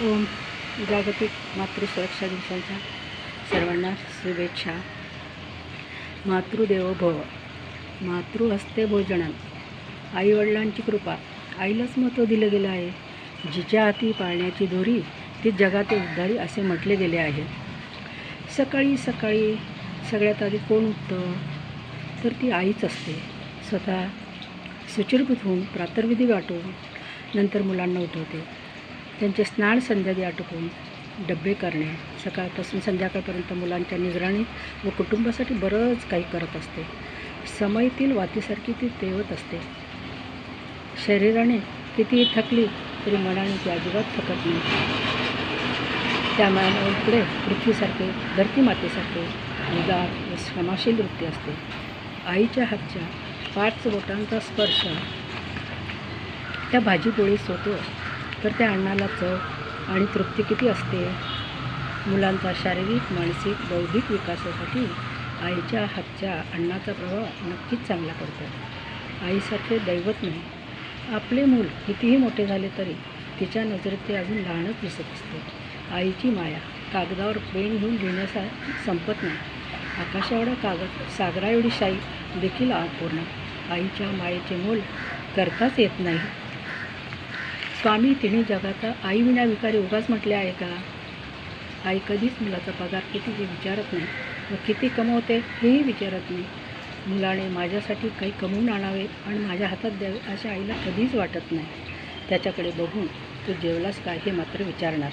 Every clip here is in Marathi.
ओम. जागतिक मातृसुरक्षा दिवसाच्या सर्वांना शुभेच्छा. मातृदेवो भव. मातृहस्ते भोजनन आईवडिलांची कृपा. आईलाच महत्त्व दिलं गेलं आहे. जिच्या हाती पाळण्याची दोरी ती जगात उद्धारी असे म्हटले गेले आहे. सकाळी सकाळी सगळ्यात आधी कोण उठतं? तर ती आईच असते. स्वतः सुचिरभूत होऊन प्रातर्विधी वाटून नंतर मुलांना उठवते. त्यांचे स्नान संध्यादी आटोपून डबे करणे सकाळपासून संध्याकाळपर्यंत मुलांच्या निगराणी व कुटुंबासाठी बरंच काही करत असते. समयतील वातीसारखी ती तेवत असते. शरीराने कितीही थकली तरी मनाने ती अजिबात थकत नाही. त्या इकडे पृथ्वीसारखे धरती मातेसारखे उदार व क्षमाशील वृत्ती असते. आईच्या हातच्या पाच बोटांचा स्पर्श त्या भाजीपोळीस होतो तर त्या अन्नाला चव आणि तृप्ती किती असते? मुलांचा शारीरिक मानसिक बौद्धिक विकासासाठी आईच्या हातच्या अन्नाचा प्रभाव नक्कीच चांगला पडतो आईसारखे दैवत नाही. आपले मूल कितीही मोठे झाले तरी तिच्या नजरेत ते अजून लहानच दिसत असते. आईची माया कागदावर पेन घेऊन लिहिण्यासा संपत नाही. आकाशाएवढा कागद सागराएवढी शाई देखील अपूर्ण. आईच्या मायेचे मोल करताच येत नाही. स्वामी तिने जगाचा आई विना विकारी उगाच म्हटले आहे का? आई कधीच मुलाचा पगार किती हे विचारत नाही व किती कमवते हेही विचारत नाही. मुलाने माझ्यासाठी काही कमवून आणावे आणि माझ्या हातात द्यावे असे आईला कधीच वाटत नाही. त्याच्याकडे बघून तू जेवलास काय हे मात्र विचारणार.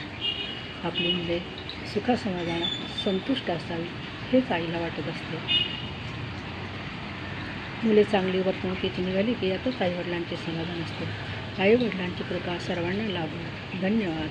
आपली मुले सुखासमाधानात संतुष्ट असावी हेच आईला वाटत असते. मुले चांगली वर्तणुकीची निघाली की यातच आईवडिलांचे समाधान असते. आईवडिलांचे कृपा सर्वांना लाभो धन्यवाद.